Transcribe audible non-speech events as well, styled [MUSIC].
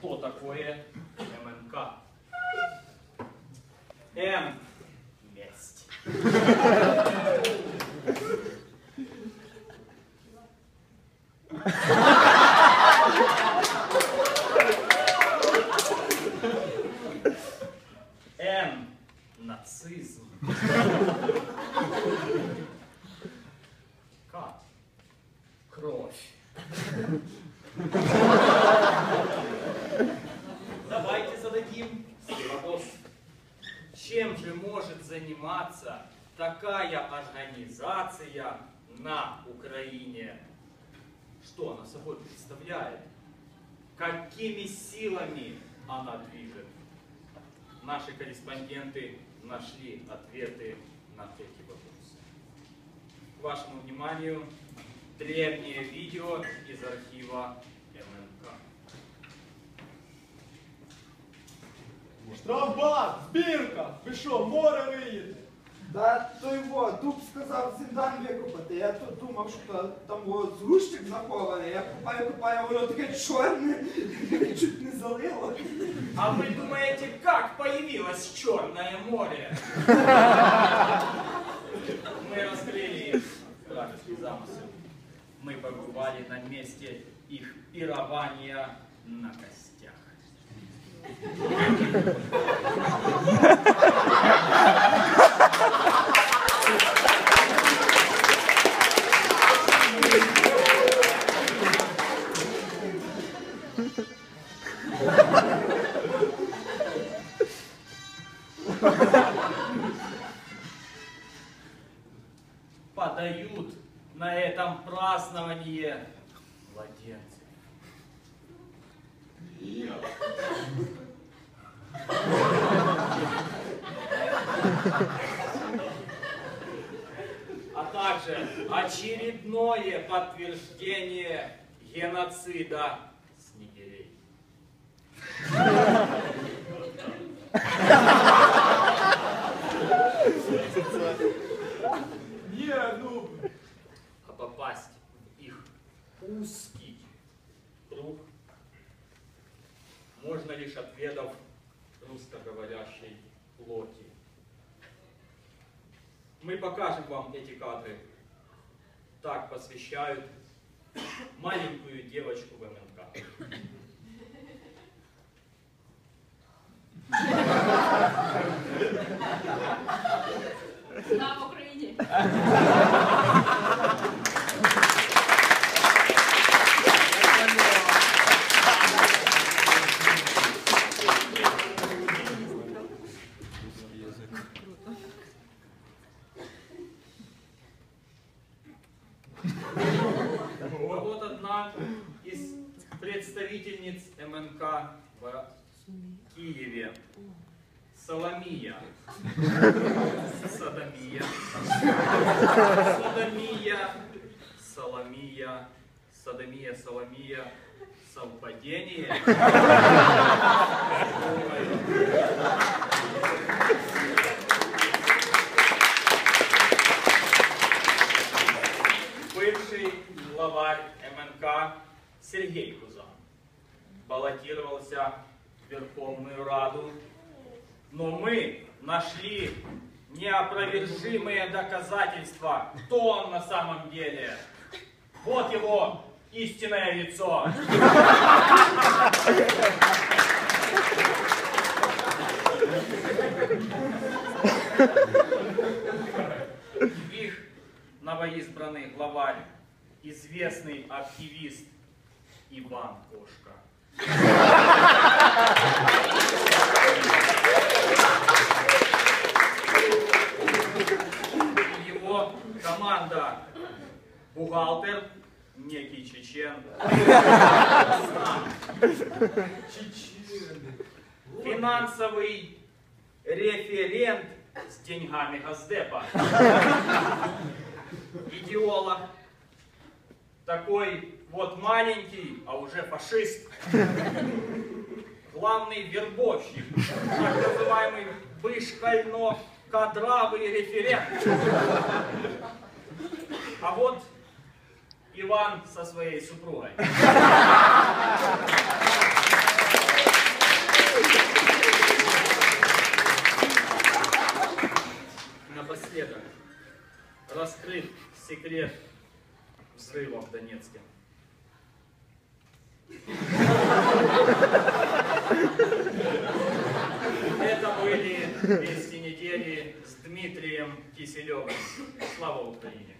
что такое МНК. М. Месть. Н. Нацизм. К. Кровь. Давайте зададим вопрос. Чем же может заниматься такая организация на Украине? Что она собой представляет? Какими силами она движет? Наши корреспонденты нашли ответы на эти вопросы. К вашему вниманию древнее видео из архива МНК. Штрафбат, збірка! Ви що, море виїдете? Да то його, дуб сказав зіндан викопати. Я тут думав, що то- там о, згущик захований. Я копаю, копаю, воно таке чорне, [LAUGHS] чуть не залило. А вы думаете, как появилось Черное море? Мы раскрыли вражеский замысел. Мы побывали на месте их пирования на костях. Подают на этом праздновании младенцев. а также очередное подтверждение геноцида снегирей. Ні, [LAUGHS] ну, А попасть в их узкий круг можно лишь отведав русскоговорящей плоти. Мы покажем вам эти кадры. Так посвящают маленькую девочку в МНК. Слава Україні! А вот одна из представительниц МНК в Киеве. Соломия. Садомия. Садомия. Соломия. Садомия, Соломия. Совпадение. Бывший главарь МНК Сергей Кузан баллотировался в Верховную Раду, но мы нашли неопровержимые доказательства, кто он на самом деле. Вот его истинное лицо. Их новоизбранный главарь, известный активист Иван Кошка. И Его команда бухгалтер, некий чечен, финансовый референт с деньгами Газдепа, идеолог, такой вот маленький, а уже фашист. Главный вербовщик, так называемый вышкально-кадравый референт. А вот Иван со своей супругой. Напоследок раскрыт секрет взрыва в Донецке. Это были вести недели с Дмитрием Киселевым. Слава Украине!